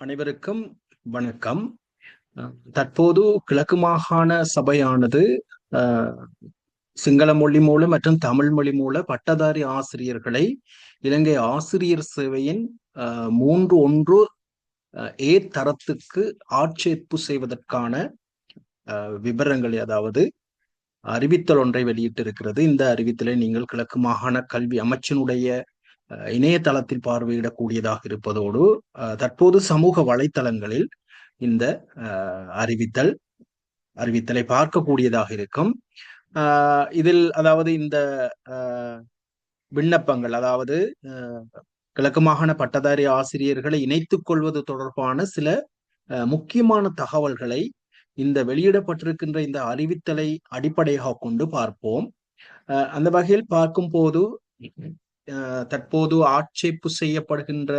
அனைவருக்கும் வணக்கம். தற்போது கிழக்கு மாகாண சபையானது சிங்கள மொழி மூலம் மற்றும் தமிழ் மொழி மூல பட்டதாரி ஆசிரியர்களை இலங்கை ஆசிரியர் சேவையின் மூன்று ஒன்று ஏ தரத்துக்கு ஆட்சேர்ப்பு செய்வதற்கான விவரங்களை அதாவது அறிவித்தல் ஒன்றை வெளியிட்டிருக்கிறது. இந்த அறிவித்தலை நீங்கள் கிழக்கு மாகாண கல்வி அமைச்சினுடைய இணையதளத்தில் பார்வையிடக்கூடியதாக இருப்பதோடு தற்போது சமூக வலைத்தளங்களில் இந்த அறிவித்தல் அறிவித்தலை பார்க்கக்கூடியதாக இருக்கும். இதில் அதாவது இந்த விண்ணப்பங்கள் அதாவது கிழக்கு மாகாண பட்டதாரி ஆசிரியர்களை இணைத்துக் கொள்வது தொடர்பான சில முக்கியமான தகவல்களை இந்த வெளியிடப்பட்டிருக்கின்ற இந்த அறிவித்தலை அடிப்படையாக கொண்டு பார்ப்போம். அந்த வகையில் பார்க்கும் போது தற்போது ஆட்சேப்பு செய்யப்படுகின்ற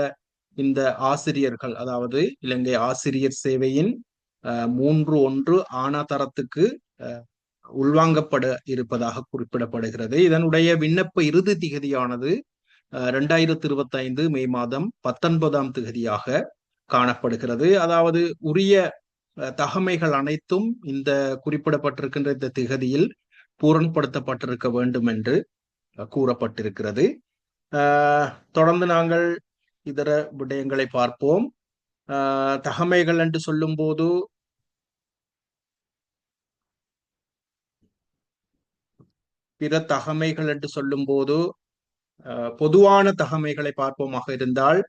இந்த ஆசிரியர்கள் அதாவது இலங்கை ஆசிரியர் சேவையின் மூன்று ஒன்று ஆனாதரத்துக்கு உள்வாங்கப்பட இருப்பதாக குறிப்பிடப்படுகிறது. இதனுடைய விண்ணப்ப இறுதி திகதியானது இரண்டாயிரத்தி இருபத்தி ஐந்து மே மாதம் பத்தொன்பதாம் திகதியாக காணப்படுகிறது. அதாவது உரிய தகமைகள் அனைத்தும் இந்த குறிப்பிடப்பட்டிருக்கின்ற இந்த திகதியில் பூரன்படுத்தப்பட்டிருக்க வேண்டும் என்று கூறப்பட்டிருக்கிறது. தொடர்ந்து நாங்கள் இதர விடயங்களை பார்ப்போம். தகமைகள் என்று சொல்லும் போது பிற தகமைகள் என்று சொல்லும் போது பொதுவான தகமைகளை பார்ப்போமாக இருந்தால்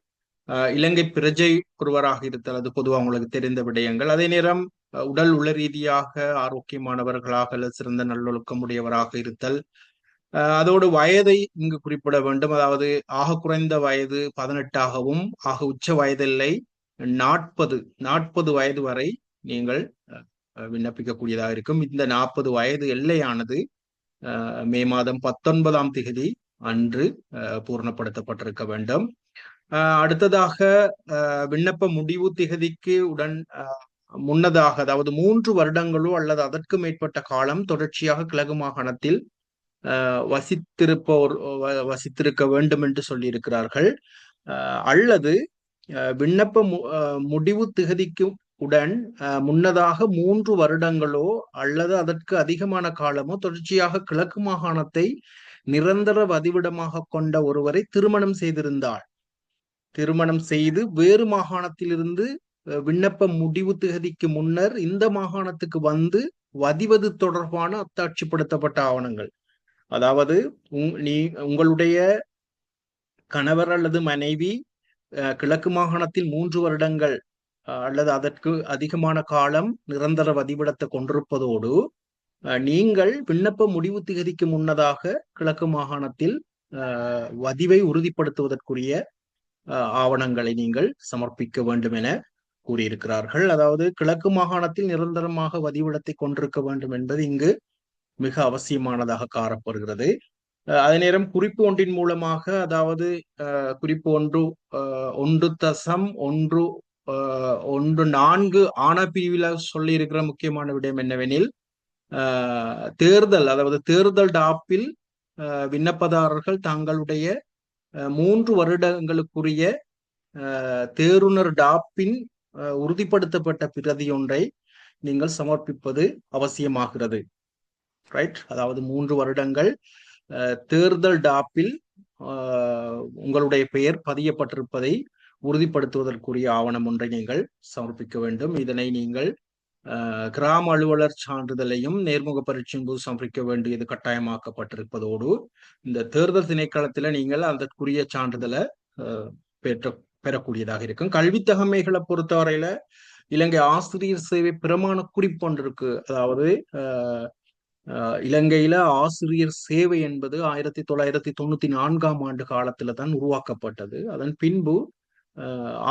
இலங்கை பிரஜை ஒருவராக இருத்தல் அது பொதுவாக உங்களுக்கு தெரிந்த விடயங்கள். அதே நேரம் உடல் உள ரீதியாக ஆரோக்கியமானவர்களாக சிறந்த சிறந்த நல்லொழுக்கமுடையவராக இருத்தல் அதோடு வயதை இங்கு குறிப்பிட வேண்டும். அதாவது ஆக குறைந்த வயது பதினெட்டாகவும் ஆக உச்ச வயதில்லை நாற்பது நாற்பது வயது வரை நீங்கள் விண்ணப்பிக்கக்கூடியதாக இருக்கும். இந்த நாற்பது வயது எல்லையானது மே மாதம் பத்தொன்பதாம் திகதி அன்று பூர்ணப்படுத்தப்பட்டிருக்க வேண்டும். அடுத்ததாக விண்ணப்ப முடிவு திகதிக்கு உடன் முன்னதாக அதாவது மூன்று வருடங்களோ அல்லது அதற்கு மேற்பட்ட காலம் தொடர்ச்சியாக கிழக்கு மாகாணத்தில் வசித்திருப்போர் வசித்திருக்க வேண்டும் என்று சொல்லியிருக்கிறார்கள் அல்லது விண்ணப்ப முடிவு திகதிக்கு உடன் முன்னதாக மூன்று வருடங்களோ அல்லது அதற்கு அதிகமான காலமோ தொடர்ச்சியாக கிழக்கு மாகாணத்தை நிரந்தர வதிவிடமாக கொண்ட ஒருவரை திருமணம் செய்திருந்தாள். திருமணம் செய்து வேறு மாகாணத்திலிருந்து விண்ணப்ப முடிவு திகதிக்கு முன்னர் இந்த மாகாணத்துக்கு வந்து வதிவது தொடர்பான அத்தாட்சிப்படுத்தப்பட்ட ஆவணங்கள். அதாவது நீ உங்களுடைய கணவர் அல்லது மனைவி கிழக்கு மாகாணத்தில் மூன்று வருடங்கள் அல்லது அதற்கு அதிகமான காலம் நிரந்தர வதிவிடத்தை கொண்டிருப்பதோடு நீங்கள் விண்ணப்ப முடிவு திகதிக்கு முன்னதாக கிழக்கு மாகாணத்தில் வதிவை உறுதிப்படுத்துவதற்குரிய ஆவணங்களை நீங்கள் சமர்ப்பிக்க வேண்டும் என கூறியிருக்கிறார்கள். அதாவது கிழக்கு மாகாணத்தில் நிரந்தரமாக வதிவிடத்தை கொண்டிருக்க வேண்டும் என்பது இங்கு மிக அவசியமானதாக காணப்படுகிறது. அதே நேரம் குறிப்பு ஒன்றின் மூலமாக அதாவது குறிப்பு ஒன்று ஒன்று தசம் ஒன்று ஒன்று நான்கு ஆன பிரிவில் சொல்லி இருக்கிற முக்கியமான விடயம் என்னவெனில் தேர்தல் அதாவது தேர்தல் டாப்பில் விண்ணப்பதாரர்கள் தங்களுடைய மூன்று வருடங்களுக்குரிய தேருணர் டாப்பின் உறுதிப்படுத்தப்பட்ட பிரதி ஒன்றை நீங்கள் சமர்ப்பிப்பது அவசியமாகிறது. ரைட் அதாவது மூன்று வருடங்கள் தேர்தல் டாப்பில் உங்களுடைய பெயர் பதியப்பட்டிருப்பதை உறுதிப்படுத்துவதற்குரிய ஆவணம் ஒன்றை நீங்கள் சமர்ப்பிக்க வேண்டும். இதனை நீங்கள் கிராம அலுவலர் சான்றிதழையும் நேர்முக பரீட்சையும் போது சமர்ப்பிக்க வேண்டியது கட்டாயமாக்கப்பட்டிருப்பதோடு இந்த தேர்தல் திணைக்களத்துல நீங்கள் அதற்குரிய சான்றிதழை பெற்ற பெறக்கூடியதாக இருக்கும். கல்வி தகமைகளை பொறுத்தவரையில இலங்கை ஆசிரியர் சேவை பிரமாண குறிப்பு ஒன்று இருக்கு. அதாவது இலங்கையில ஆசிரியர் சேவை என்பது ஆயிரத்தி தொள்ளாயிரத்தி தொண்ணூத்தி நான்காம் ஆண்டு காலத்துல தான் உருவாக்கப்பட்டது. அதன் பின்பு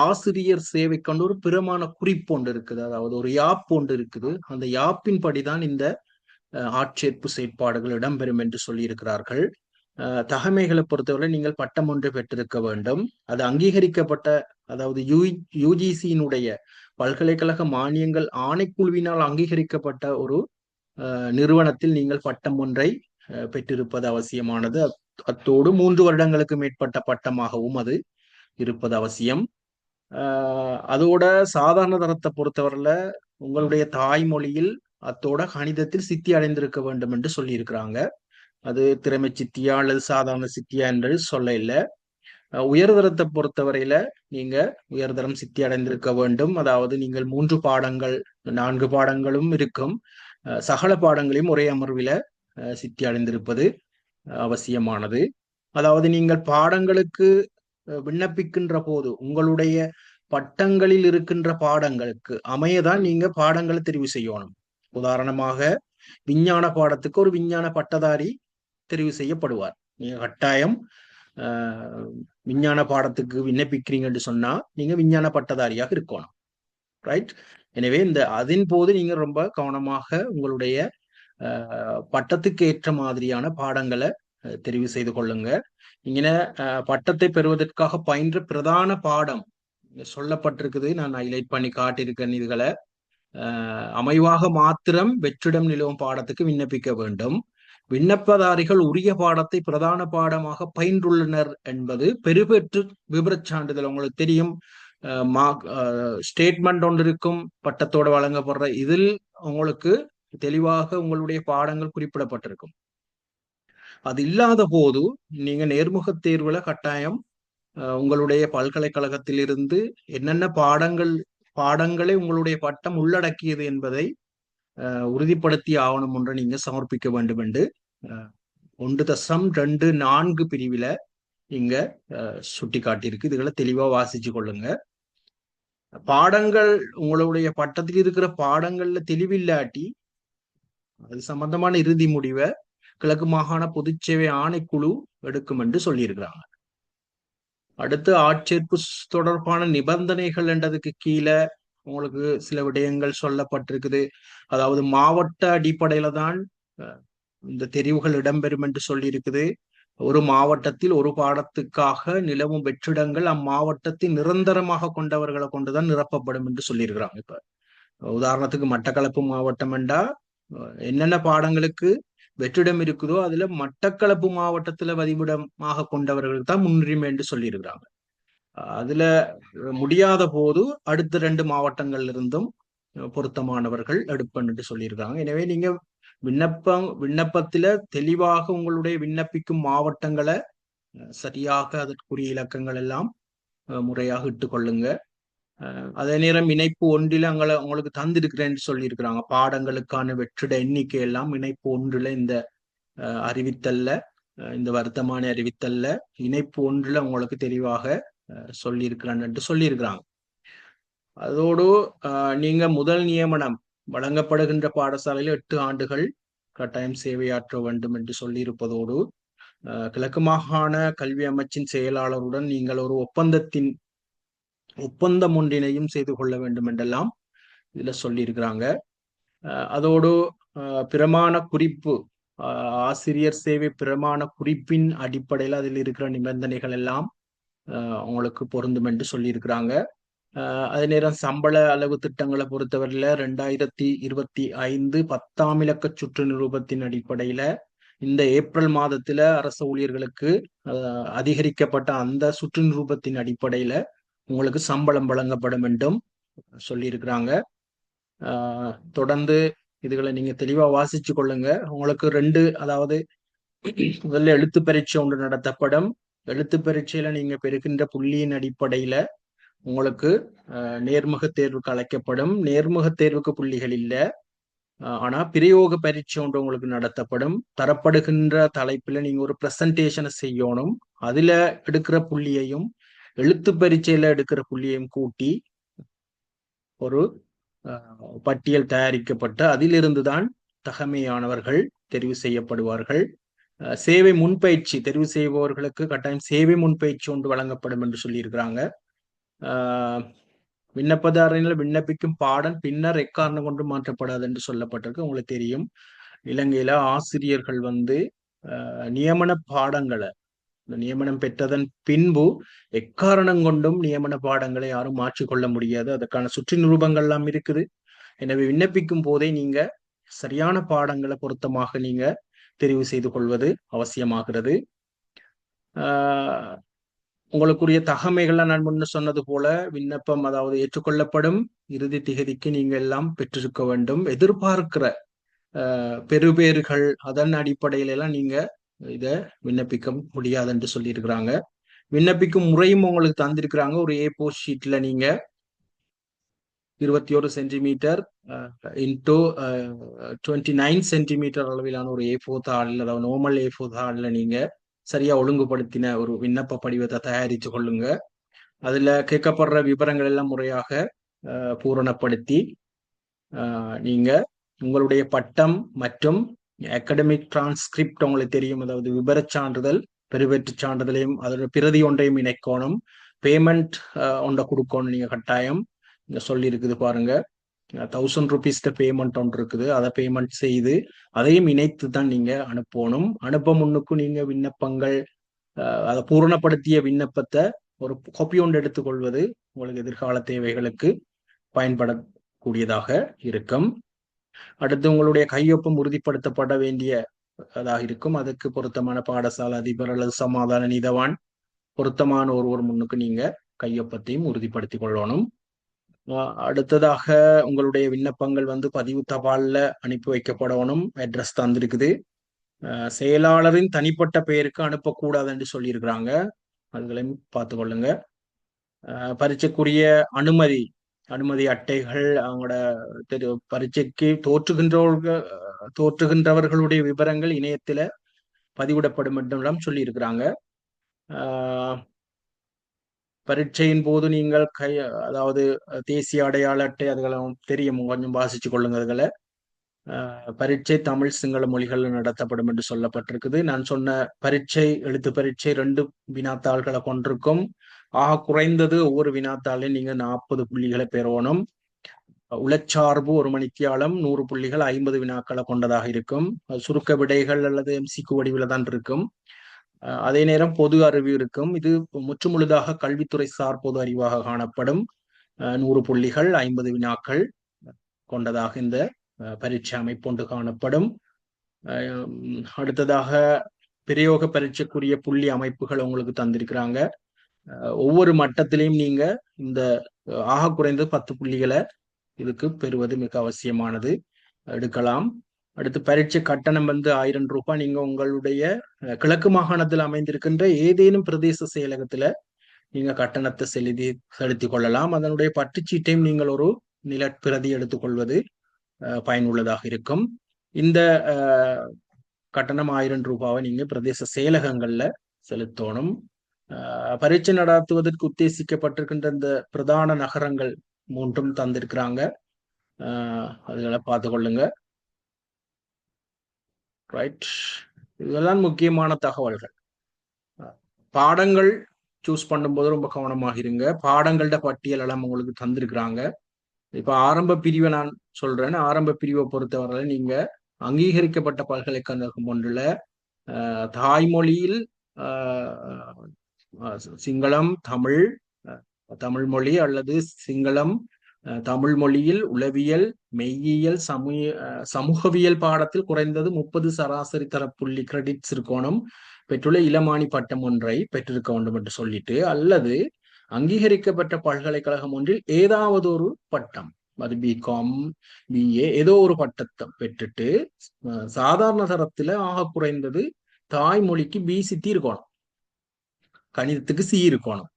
ஆசிரியர் சேவை ஒரு பிரமாண குறிப்பு ஒன்று இருக்குது. அதாவது ஒரு யாப் ஒன்று இருக்குது. அந்த யாப்பின் படிதான் இந்த ஆட்சேர்ப்பு செயற்பாடுகள் இடம்பெறும் என்று சொல்லியிருக்கிறார்கள். தகமைகளை பொறுத்தவரை நீங்கள் பட்டம் ஒன்று பெற்றிருக்க வேண்டும். அது அங்கீகரிக்கப்பட்ட அதாவது யூ யூஜிசியினுடைய பல்கலைக்கழக மானியங்கள் ஆணைக்குழுவினால் அங்கீகரிக்கப்பட்ட ஒரு நிறுவனத்தில் நீங்கள் பட்டம் ஒன்றை பெற்றிருப்பது அவசியமானது. அத்தோடு மூன்று வருடங்களுக்கு மேற்பட்ட பட்டமாகவும் அது இருப்பது அவசியம். அதோட சாதாரண தரத்தை பொறுத்தவரையில உங்களுடைய தாய்மொழியில் அத்தோட கணிதத்தில் சித்தி அடைந்திருக்க வேண்டும் என்று சொல்லியிருக்கிறாங்க. அது திறமை சித்தியா அல்லது சாதாரண சித்தியா என்று சொல்ல இல்லை. உயர்தரத்தை பொறுத்தவரையில நீங்க உயர்தரம் சித்தி அடைந்திருக்க வேண்டும். அதாவது நீங்கள் மூன்று பாடங்கள் நான்கு பாடங்களும் இருக்கும். சகல பாடங்களையும் ஒரே அமர்வில சித்தி அடைந்திருப்பது அவசியமானது. அதாவது நீங்கள் பாடங்களுக்கு விண்ணப்பிக்கின்ற போது உங்களுடைய பட்டங்களில் இருக்கின்ற பாடங்களுக்கு அமையதான் நீங்க பாடங்களை தெரிவு செய்யணும். உதாரணமாக விஞ்ஞான பாடத்துக்கு ஒரு விஞ்ஞான பட்டதாரி தெரிவு செய்யப்படுவார். நீங்க கட்டாயம் விஞ்ஞான பாடத்துக்கு விண்ணப்பிக்கிறீங்கன்னு சொன்னா நீங்க விஞ்ஞான பட்டதாரியாக இருக்கணும். ரைட் எனவே இந்த அதன் போது நீங்க ரொம்ப கவனமாக உங்களுடைய பட்டத்துக்கு ஏற்ற மாதிரியான பாடங்களை தெரிவு செய்து கொள்ளுங்க. இங்கே பட்டத்தை பெறுவதற்காக பயின்ற பிரதான பாடம் சொல்லப்பட்டிருக்குது. நான் ஹைலைட் பண்ணி காட்டியிருக்கேன் இதுகளை. அமைவாக மாத்திரம் வெற்றிடம் நிலவும் பாடத்துக்கு விண்ணப்பிக்க வேண்டும். விண்ணப்பதாரிகள் உரிய பாடத்தை பிரதான பாடமாக பயின்றுள்ளனர் என்பது பெருபெற்று விபரச் சான்றிதழ். உங்களுக்கு தெரியும். ஸ்டேட்மெண்ட் ஒன்று இருக்கும் பட்டத்தோடு வழங்கப்படுற. இதில் உங்களுக்கு தெளிவாக உங்களுடைய பாடங்கள் குறிப்பிடப்பட்டிருக்கும். அது இல்லாத போது நீங்க நேர்முக தேர்வுல கட்டாயம் உங்களுடைய பல்கலைக்கழகத்திலிருந்து என்னென்ன பாடங்கள் பாடங்களை உங்களுடைய பட்டம் உள்ளடக்கியது என்பதை உறுதிப்படுத்தி ஆவணம் ஒன்றை நீங்க சமர்ப்பிக்க வேண்டும் என்று ஒன்று தசம் ரெண்டு நான்கு பிரிவில இங்க சுட்டி காட்டியிருக்கு இதுகளை தெளிவா வாசிச்சு கொள்ளுங்க. பாடங்கள் உங்களுடைய பட்டத்தில் இருக்கிற பாடங்கள்ல தெளிவில்லாட்டி அது சம்பந்தமான இறுதி முடிவை கிழக்கு மாகாண பொதுச்சேவை ஆணைக்குழு எடுக்கும் என்று சொல்லியிருக்கிறாங்க. அடுத்து ஆட்சேர்ப்பு தொடர்பான நிபந்தனைகள் என்றதுக்கு கீழே உங்களுக்கு சில விடயங்கள் சொல்லப்பட்டிருக்குது. அதாவது மாவட்ட அடிப்படையில தான் இந்த தெரிவுகள் இடம்பெறும் என்று சொல்லியிருக்குது. ஒரு மாவட்டத்தில் ஒரு பாடத்துக்காக நிலவும் வெற்றிடங்கள் அம்மாவட்டத்தை நிரந்தரமாக கொண்டவர்களை கொண்டுதான் நிரப்பப்படும் என்று சொல்லியிருக்கிறாங்க இப்ப. உதாரணத்துக்கு மட்டக்களப்பு மாவட்டம் என்றா என்னென்ன பாடங்களுக்கு வெற்றிடம் இருக்குதோ அதுல மட்டக்களப்பு மாவட்டத்துல வதிவிடமாக கொண்டவர்களுக்கு தான் முன்னுரிமை என்று சொல்லியிருக்கிறாங்க. அதுல முடியாத போது அடுத்த ரெண்டு மாவட்டங்கள்ல இருந்தும் பொருத்தமானவர்கள் எடுப்பன் என்று சொல்லியிருக்காங்க எனவே நீங்க விண்ணப்பம் விண்ணப்பத்துல தெளிவாக உங்களுடைய விண்ணப்பிக்கும் மாவட்டங்களை சரியாக அதற்குரிய இலக்கங்கள் எல்லாம் முறையாக இட்டுக்கொள்ளுங்க அதே நேரம் இணைப்பு ஒன்றில் அங்களை உங்களுக்கு தந்திருக்கிறேன்னு சொல்லியிருக்கிறாங்க. பாடங்களுக்கான வெற்றிட எண்ணிக்கை எல்லாம் இணைப்பு ஒன்றுல இந்த அறிவித்தல்ல இந்த வருத்தமான அறிவித்தல்ல இணைப்பு ஒன்றுல உங்களுக்கு தெளிவாக சொல்லியிருக்கிறேன் என்று சொல்லியிருக்கிறாங்க. அதோடு நீங்க முதல் நியமனம் வழங்கப்படுகின்ற பாடசாலையில் எட்டு ஆண்டுகள் கட்டாயம் சேவையாற்ற வேண்டும் என்று சொல்லியிருப்பதோடு கிழக்கு மாகாண கல்வி அமைச்சின் செயலாளருடன் நீங்கள் ஒரு ஒப்பந்தத்தின் ஒப்பந்தம் ஒன்றினையும் செய்து கொள்ள வேண்டும் என்றெல்லாம் இதுல சொல்லியிருக்கிறாங்க. அதோடு பிரமாண குறிப்பு ஆசிரியர் சேவை பிரமாண குறிப்பின் அடிப்படையில் அதில் இருக்கிற நிபந்தனைகள் எல்லாம் உங்களுக்கு பொருந்தும் என்று சொல்லியிருக்கிறாங்க. அதே நேரம் சம்பள அளவு திட்டங்களை பொறுத்தவரையில ரெண்டாயிரத்தி இருபத்தி ஐந்து பத்தாம் இலக்க சுற்று நிரூபத்தின் அடிப்படையில இந்த ஏப்ரல் மாதத்துல அரசு ஊழியர்களுக்கு அதிகரிக்கப்பட்ட அந்த சுற்று நிரூபத்தின் அடிப்படையில உங்களுக்கு சம்பளம் வழங்கப்படும் என்றும் சொல்லியிருக்கிறாங்க. தொடர்ந்து இதுகளை நீங்க தெளிவா வாசிச்சு கொள்ளுங்க. உங்களுக்கு ரெண்டு அதாவது முதல்ல எழுத்து பரீட்சை ஒன்று நடத்தப்படும். எழுத்து பரீட்சையில நீங்க பெறுகின்ற புள்ளியின் அடிப்படையில உங்களுக்கு நேர்முக தேர்வுக்கு அழைக்கப்படும். நேர்முக தேர்வுக்கு புள்ளிகள் இல்லை. ஆனா பிரயோக பரீட்சை ஒன்று உங்களுக்கு நடத்தப்படும். தரப்படுகின்ற தலைப்புல நீங்க ஒரு பிரசன்டேஷனை செய்யணும். அதுல எடுக்கிற புள்ளியையும் எழுத்து பரீட்சையில எடுக்கிற புள்ளியையும் கூட்டி ஒரு பட்டியல் தயாரிக்கப்பட்டு அதிலிருந்து தான் தகமையானவர்கள் தெரிவு செய்யப்படுவார்கள். சேவை முன்பயிற்சி தெரிவு செய்பவர்களுக்கு கட்டாயம் சேவை முன்பயிற்சி ஒன்று வழங்கப்படும் என்று சொல்லியிருக்கிறாங்க. விண்ணப்பதாரர்கள் விண்ணப்பிக்கும் பாடம் பின்னர் எக்காரணம் கொண்டு மாற்றப்படாது என்று சொல்லப்பட்டிருக்கு. உங்களுக்கு தெரியும். இலங்கையில ஆசிரியர்கள் வந்து நியமன பாடங்களை நியமனம் பெற்றதன் பின்பு எக்காரணம் கொண்டும் நியமன பாடங்களை யாரும் மாற்றிக்கொள்ள முடியாது. அதற்கான சுற்றி நிரூபங்கள்லாம் இருக்குது. எனவே விண்ணப்பிக்கும் போதே நீங்க சரியான பாடங்களை பொருத்தமாக நீங்க தெரிவு செய்து கொள்வது அவசியமாகிறது. உங்களுக்குரிய தகமைகளை நான் முன்ன சொன்னது போல விண்ணப்பம் அதாவது ஏற்றுக்கொள்ளப்படும் இறுதி திகதிக்கு நீங்க எல்லாம் பெற்றிருக்க வேண்டும். எதிர்பார்க்கிற பெறுபேறுகள் அதன் அடிப்படையில எல்லாம் நீங்க இத விண்ணப்பிக்க முடியாது என்று சொல்லியிருக்கிறாங்க. விண்ணப்பிக்கும் முறையும் உங்களுக்கு தந்திருக்கிறாங்க. ஒரு ஏ போஸ்ட் ஷீட்ல நீங்க இருபத்தி ஒரு centimetre into twenty nine centimetre அளவிலான ஒரு ஏ ஃபோர் தாளில் அதாவது நார்மல் ஏ ஃபோர் தாளில் நீங்க சரியா ஒழுங்குபடுத்தின ஒரு விண்ணப்ப படிவத்தை தயாரித்து கொள்ளுங்க. அதுல கேட்கப்படுற விவரங்கள் எல்லாம் முறையாக பூரணப்படுத்தி நீங்க உங்களுடைய பட்டம் மற்றும் அகடமிக் டிரான்ஸ்கிரிப்ட் உங்களுக்கு தெரியும். அதாவது விபர சான்றிதழ் பெருவெற்று சான்றிதழையும் அதோட பிரதி ஒன்றையும் இணைக்கணும். பேமெண்ட் ஒன்றை கொடுக்கணும் நீங்க கட்டாயம். இங்க சொல்லி இருக்குது பாருங்க. தௌசண்ட் ருபீஸ் பேமெண்ட் ஒன்று இருக்குது. அதை பேமெண்ட் செய்து அதையும் இணைத்து தான் நீங்க அனுப்பணும். அனுப்ப முன்னுக்கும் நீங்க விண்ணப்பங்கள் அதை பூரணப்படுத்திய விண்ணப்பத்தை ஒரு காப்பி ஒன்று எடுத்துக்கொள்வது உங்களுக்கு எதிர்கால தேவைகளுக்கு பயன்படக்கூடியதாக இருக்கும். அடுத்து உங்களுடைய கையொப்பம் உறுதிப்படுத்தப்பட வேண்டிய அதாக இருக்கும். அதுக்கு பொருத்தமான பாடசாலை அதிபர் அல்லது சமாதான நீதவான் பொருத்தமான ஒருவர் முன்னுக்கு நீங்க கையொப்பத்தையும் உறுதிப்படுத்திக் கொள்ளணும். அடுத்ததாக உங்களுடைய விண்ணப்பங்கள் வந்து பதிவு தபால்ல அனுப்பி வைக்கப்படணும் அட்ரஸ் தந்திருக்குது. செயலாளரின் தனிப்பட்ட பெயருக்கு அனுப்பக்கூடாது என்று சொல்லியிருக்கிறாங்க. அதுகளையும் பார்த்து கொள்ளுங்க. பரீட்சைக்குரிய அனுமதி அனுமதி அட்டைகள் அவங்களோட தெரு பரீட்சைக்கு தோற்றுகின்றவர்கள் தோற்றுகின்றவர்களுடைய விவரங்கள் இணையத்துல பதிவிடப்படும் என்றெல்லாம் சொல்லியிருக்கிறாங்க. பரீட்சையின் போது நீங்கள் கை அதாவது தேசிய அடையாள அட்டை அதுகளும் தெரியும். கொஞ்சம் வாசிச்சு கொள்ளுங்க அதுகளை பரீட்சை தமிழ் சிங்கள மொழிகள் நடத்தப்படும் என்று சொல்லப்பட்டிருக்குது. நான் சொன்ன பரீட்சை எழுத்து பரீட்சை ரெண்டு வினாத்தாள்களை கொண்டிருக்கும். ஆக குறைந்தது ஒவ்வொரு வினாத்தாளையும் நீங்க நாற்பது புள்ளிகளை பெறணும். உளச்சார்பு ஒரு மணித்தியாலம் நூறு புள்ளிகள் ஐம்பது வினாக்களை கொண்டதாக இருக்கும். சுருக்க விடைகள் அல்லது எம்சிக்கு வடிவில் தான் இருக்கும். அதே நேரம் பொது அறிவு இருக்கும். இது முற்றுமுழுதாக கல்வித்துறை சார் பொது அறிவாக காணப்படும். நூறு புள்ளிகள் ஐம்பது வினாக்கள் கொண்டதாக இந்த பரீட்சை அமைப்பொன்று காணப்படும். அடுத்ததாக பிரயோக பரீட்சைக்குரிய புள்ளி அமைப்புகள் உங்களுக்கு தந்திருக்கிறாங்க. ஒவ்வொரு மட்டத்திலையும் நீங்க இந்த ஆக குறைந்தது பத்து புள்ளிகளை இதுக்கு பெறுவது மிக அவசியமானது. எடுக்கலாம். அடுத்து பரீட்சை கட்டணம் வந்து ஆயிரம் ரூபாய். நீங்க உங்களுடைய கிழக்கு மாகாணத்தில் அமைந்திருக்கின்ற ஏதேனும் பிரதேச செயலகத்துல நீங்க கட்டணத்தை செலுத்தி செலுத்தி கொள்ளலாம். அதனுடைய பட்டுச்சீட்டையும் நீங்கள் ஒரு நிலப்பிரதி எடுத்துக்கொள்வது பயனுள்ளதாக இருக்கும். இந்த கட்டணம் ஆயிரம் ரூபாவை நீங்க பிரதேச செயலகங்கள்ல செலுத்தணும். பரீட்சை நடத்துவதற்கு உத்தேசிக்கப்பட்டிருக்கின்ற இந்த பிரதான நகரங்கள் மூன்றும் தந்திருக்கிறாங்க. அதுகளை பார்த்து கொள்ளுங்க. ரைட் இதெல்லாம் முக்கியமான தகவல்கள். பாடங்கள் சூஸ் பண்ணும்போது ரொம்ப கவனமாக இருங்க. பாடங்களோட பட்டியல் எல்லாம் உங்களுக்கு தந்திருக்கிறாங்க. இப்ப ஆரம்ப பிரிவை நான் சொல்றேன். ஆரம்ப பிரிவை பொறுத்தவரை நீங்க அங்கீகரிக்கப்பட்ட பல்கலைக்கழகம் ஒன்றுல தாய்மொழியில் சிங்களம் தமிழ் தமிழ் மொழி அல்லது சிங்களம் தமிழ் மொழியில் உளவியல் மெய்யியல் சமூக சமூகவியல் பாடத்தில் குறைந்தது முப்பது சராசரி தர புள்ளி கிரெடிட்ஸ் இருக்கணும். பெற்றுள்ள இளமானி பட்டம் ஒன்றை பெற்றிருக்க வேண்டும் என்று சொல்லிட்டு அல்லது அங்கீகரிக்கப்பட்ட பல்கலைக்கழகம் ஒன்றில் ஏதாவது ஒரு பட்டம் அது பிகாம் பிஏ ஏதோ ஒரு பட்டத்தை பெற்றுட்டு சாதாரண தரத்துல ஆக குறைந்தது தாய்மொழிக்கு பி சித்தி இருக்கணும். கணிதத்துக்கு சி இருக்கணும்.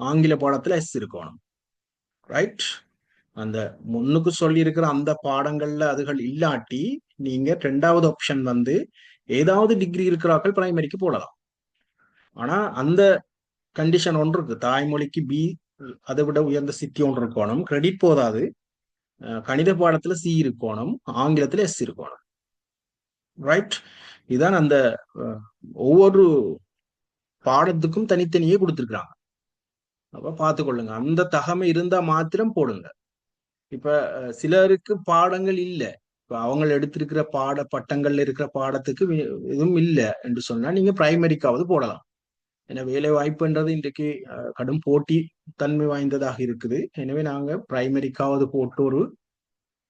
ஆங்கில பாடத்துல எஸ் இருக்கணும். ரைட் அந்த முன்னுக்கு சொல்லி இருக்கிற அந்த பாடங்கள்ல அதுகள் இல்லாட்டி நீங்க ரெண்டாவது ஆப்ஷன் வந்து ஏதாவது டிகிரி இருக்கிறார்கள் பிரைமரிக்கு போடலாம் ஆனா அந்த கண்டிஷன் ஒன்று இருக்கு. தாய்மொழிக்கு பி அதை விட உயர்ந்த சித்தி ஒன்று இருக்கணும். கிரெடிட் போதாது. கணித பாடத்துல சி இருக்கணும். ஆங்கிலத்துல எஸ் இருக்கணும். ரைட் இதான் அந்த ஒவ்வொரு பாடத்துக்கும் தனித்தனியே கொடுத்துருக்குறாங்க. அப்ப பார்த்து கொள்ளுங்க அந்த தகமை இருந்தா மாத்திரம் போடுங்க. இப்ப சிலருக்கு பாடங்கள் இல்லை. இப்ப அவங்க எடுத்திருக்கிற பாட பட்டங்கள்ல இருக்கிற பாடத்துக்கு எதுவும் இல்லை என்று சொன்னா நீங்க பிரைமரிக்காவது போடலாம். ஏன்னா வேலை வாய்ப்புன்றது இன்றைக்கு கடும் போட்டி தன்மை வாய்ந்ததாக இருக்குது. எனவே நாங்க பிரைமரிக்காவது போட்டு ஒரு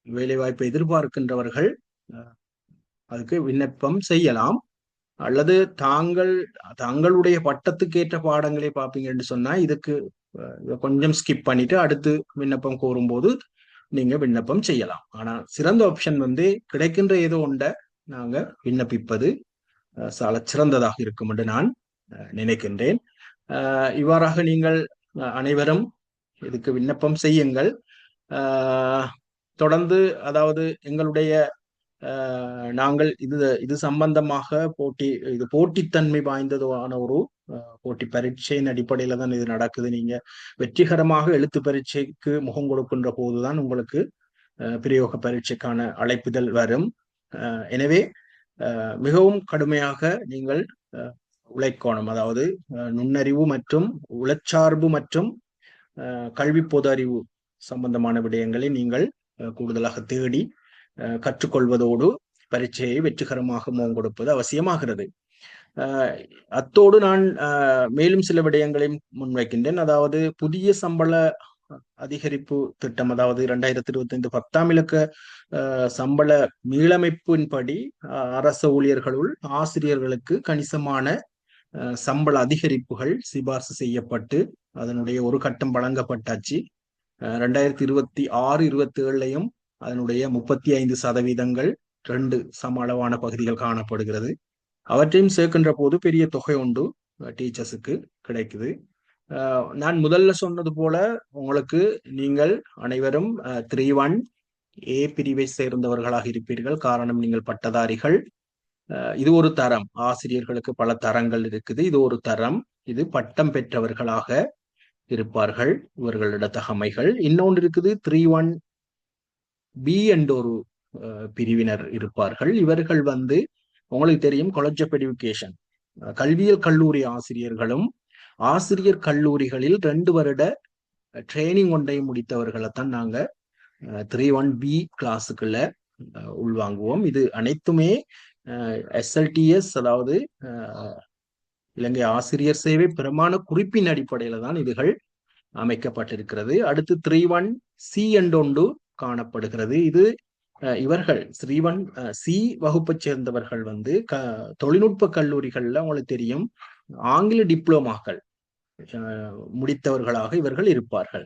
வேலை வாய்ப்பை எதிர்பார்க்கின்றவர்கள் அதுக்கு விண்ணப்பம் செய்யலாம். அல்லது தாங்கள் தங்களுடைய பட்டத்துக்கு ஏற்ற பாடங்களை பார்ப்பீங்கன்னு சொன்னா இதுக்கு கொஞ்சம் ஸ்கிப் பண்ணிட்டு அடுத்து விண்ணப்பம் கோரும்போது நீங்க விண்ணப்பம் செய்யலாம். ஆனா சிறந்த ஆப்ஷன் வந்து கிடைக்கின்ற ஏதோ ஒன்றை நாங்க விண்ணப்பிப்பது சால சிறந்ததாக இருக்கும் என்று நான் நினைக்கின்றேன். இவ்வாறாக நீங்கள் அனைவரும் இதுக்கு விண்ணப்பம் செய்யுங்கள். தொடர்ந்து அதாவது எங்களுடைய நாங்கள் இது இது சம்பந்தமாக போட்டி இது போட்டித்தன்மை வாய்ந்ததான ஒரு போட்டி பரீட்சையின் அடிப்படையில தான் இது நடக்குது. நீங்க வெற்றிகரமாக எழுத்து பரீட்சைக்கு முகம் கொடுக்கின்ற போதுதான் உங்களுக்கு பிரயோக பரீட்சைக்கான அழைப்புதல் வரும். எனவே மிகவும் கடுமையாக நீங்கள் உழைக்கணும். அதாவது நுண்ணறிவு மற்றும் உளச்சார்பு மற்றும் கல்வி பொது அறிவு சம்பந்தமான விடயங்களை நீங்கள் கூடுதலாக தேடி கற்றுக்கொள்வதோடு பரீட்சையை வெற்றிகரமாக முகம் கொடுப்பது அவசியமாகிறது. அத்தோடு நான் மேலும் சில விடயங்களையும் முன்வைக்கின்றேன். அதாவது புதிய சம்பள அதிகரிப்பு திட்டம் அதாவது இரண்டாயிரத்தி இருபத்தி ஐந்து பத்தாம் இலக்க சம்பள மீளமைப்பின்படி அரச ஊழியர்களுள் ஆசிரியர்களுக்கு கணிசமான சம்பள அதிகரிப்புகள் சிபார்சு செய்யப்பட்டு அதனுடைய ஒரு கட்டம் வழங்கப்பட்டாச்சு. ரெண்டாயிரத்தி இருபத்தி ஆறு இருபத்தி ஏழுலையும் அதனுடைய முப்பத்தி ஐந்து சதவீதங்கள் ரெண்டு சம அளவான பகுதிகள் காணப்படுகிறது. அவற்றையும் சேர்க்கின்ற போது பெரிய தொகை உண்டு டீச்சர்ஸுக்கு கிடைக்குது. நான் முதல்ல சொன்னது போல உங்களுக்கு நீங்கள் அனைவரும் த்ரீ ஒன் ஏ பிரிவை சேர்ந்தவர்களாக இருப்பீர்கள். காரணம் நீங்கள் பட்டதாரிகள். இது ஒரு தரம். ஆசிரியர்களுக்கு பல தரங்கள் இருக்குது. இது ஒரு தரம். இது பட்டம் பெற்றவர்களாக இருப்பார்கள். இவர்களிட தகமைகள். இன்னொன்று இருக்குது த்ரீ ஒன் பி என்ற ஒரு பிரிவினர் இருப்பார்கள். இவர்கள் வந்து உங்களுக்கு தெரியும் காலேஜ் ஆஃப் எஜுகேஷன் கல்வியல் கல்லூரி ஆசிரியர்களும் ஆசிரியர் கல்லூரிகளில் ரெண்டு வருட ட்ரைனிங் ஒன்றை முடித்தவர்களை தான் நாங்க த்ரீ ஒன் பி கிளாஸுக்குள்ள உள்வாங்குவோம். இது அனைத்துமே எஸ்எல்டிஎஸ் அதாவது இலங்கை ஆசிரியர் சேவை பிரமாண குறிப்பின் அடிப்படையில தான் இதுகள் அமைக்கப்பட்டிருக்கிறது. அடுத்து த்ரீ ஒன் சி ஒன்று காணப்படுகிறது. இது இவர்கள் ஸ்ரீவன் சி வகுப்பை சேர்ந்தவர்கள் வந்து க தொழில்நுட்ப கல்லூரிகள்ல உங்களுக்கு தெரியும் ஆங்கில டிப்ளோமாக்கள். முடித்தவர்களாக இவர்கள் இருப்பார்கள்.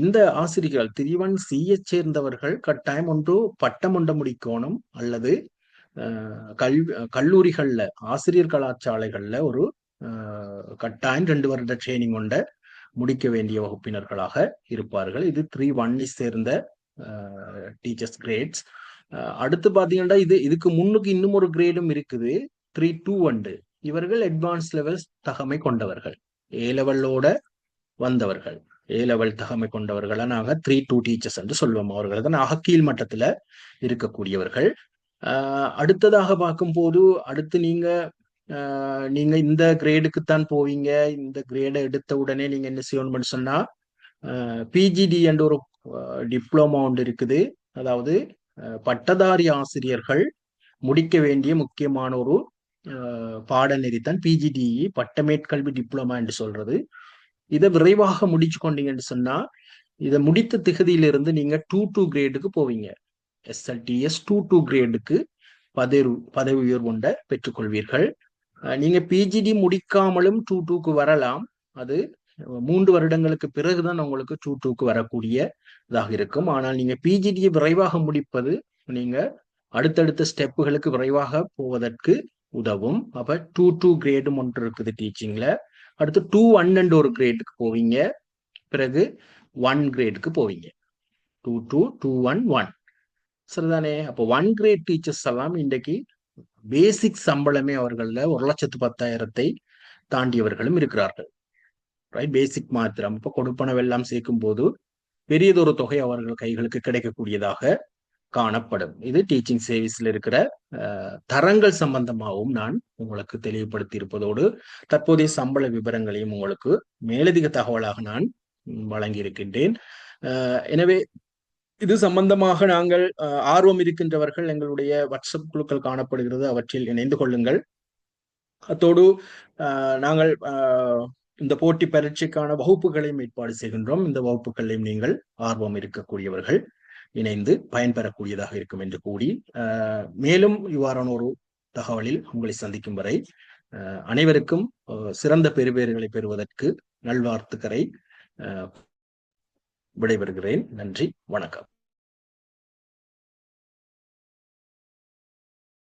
இந்த ஆசிரியர்கள் திரிவன் சியை சேர்ந்தவர்கள் கட்டாயம் ஒன்று பட்டம் ஒன்று முடிக்கணும் அல்லது கல்வி கல்லூரிகள்ல ஆசிரியர் கலாச்சாலைகள்ல ஒரு கட்டாயம் ரெண்டு வருட ட்ரைனிங் கொண்ட முடிக்க வேண்டிய வகுப்பினர்களாக இருப்பார்கள். இது த்ரீ ஒன்னை சேர்ந்த டீச்சர்ஸ் கிரேட்ஸ் அடுத்து பாத்தீங்கன்னா இது இதுக்கு முன்னுக்கு இன்னும் ஒரு கிரேடும் இருக்குது. த்ரீ டூ ஒன்று இவர்கள் அட்வான்ஸ் லெவல் தகமை கொண்டவர்கள். ஏ லெவலோட வந்தவர்கள். ஏ லெவல் தகமை கொண்டவர்களை நாங்க த்ரீ டூ டீச்சர்ஸ் என்று சொல்லுவோம் அவர்கள் தான் ஆக கீழ் மட்டத்தில் இருக்கக்கூடியவர்கள். அடுத்ததாக பார்க்கும்போது அடுத்து நீங்க நீங்க இந்த கிரேடுக்குத்தான் போவீங்க. இந்த கிரேடை எடுத்த உடனே நீங்க என்ன செய்யணும்னு சொன்னா பிஜிடி என்ற ஒரு டிப்ளமா ஒன்று இருக்குது. அதாவது பட்டதாரி ஆசிரியர்கள் முடிக்க வேண்டிய முக்கியமான ஒரு பாடநெறி தான் பிஜிடிஇ பட்டமேற்கல்வி டிப்ளமா என்று சொல்றது. இதை விரைவாக முடிச்சு கொண்டீங்கன்னு சொன்னா இதை முடித்த திகதியிலிருந்து நீங்க டூ டூ கிரேடுக்கு போவீங்க. எஸ்எல்டிஎஸ் டூ டூ கிரேடுக்கு பதவி பதவி உயர்வு கொண்ட பெற்றுக்கொள்வீர்கள் நீங்க பிஜிடி முடிக்காமலும் டூ டூக்கு வரலாம். அது மூன்று வருடங்களுக்கு பிறகுதான் உங்களுக்கு டூ டூக்கு வரக்கூடிய இதாக இருக்கும். ஆனால் நீங்க பிஜிடியை விரைவாக முடிப்பது நீங்க அடுத்தடுத்த ஸ்டெப்புகளுக்கு விரைவாக போவதற்கு உதவும். அப்ப டூ டூ கிரேடும் ஒன்று இருக்குது டீச்சிங்ல அடுத்து டூ ஒன் அண்ட் ஒரு கிரேடுக்கு போவீங்க. பிறகு ஒன் கிரேடுக்கு போவீங்க. Two two two one one சரிதானே? அப்போ ஒன் கிரேட் டீச்சர்ஸ் எல்லாம் இன்றைக்கு பேசிக் சம்பளமே அவர்களில் ஒரு லட்சத்து பத்தாயிரத்தை தாண்டியவர்களும் இருக்கிறார்கள். ரைட் பேசிக் மாத்திரம். இப்போ கொடுப்பனவெல்லாம் சேர்க்கும் போது பெரியதொரு தொகை அவர்கள் கைகளுக்கு கிடைக்கக்கூடியதாக காணப்படும். இது டீச்சிங் சர்வீஸ்ல இருக்கிற தரங்கள் சம்பந்தமாகவும் நான் உங்களுக்கு தெளிவுபடுத்தி இருப்பதோடு தற்போதைய சம்பள விவரங்களையும் உங்களுக்கு மேலதிக தகவலாக நான் வழங்கி இருக்கின்றேன் எனவே இது சம்பந்தமாக நாங்கள் ஆர்வம் இருக்கின்றவர்கள் எங்களுடைய வாட்ஸ்அப் குழுக்கள் காணப்படுகிறது. அவற்றில் இணைந்து கொள்ளுங்கள். அத்தோடு நாங்கள் இந்த போட்டி பரீட்சைக்கான வகுப்புகளையும் ஏற்பாடு செய்கின்றோம். இந்த வகுப்புகளையும் நீங்கள் ஆர்வம் இருக்கக்கூடியவர்கள் இணைந்து பயன்பெறக்கூடியதாக இருக்கும் என்று கூறி மேலும் இவ்வாறான ஒரு தகவலில் உங்களை சந்திக்கும் வரை அனைவருக்கும் சிறந்த பெறுபேறுகளை பெறுவதற்கு நல்வாழ்த்துக்களை விடைபெறுகிறேன். நன்றி. வணக்கம்.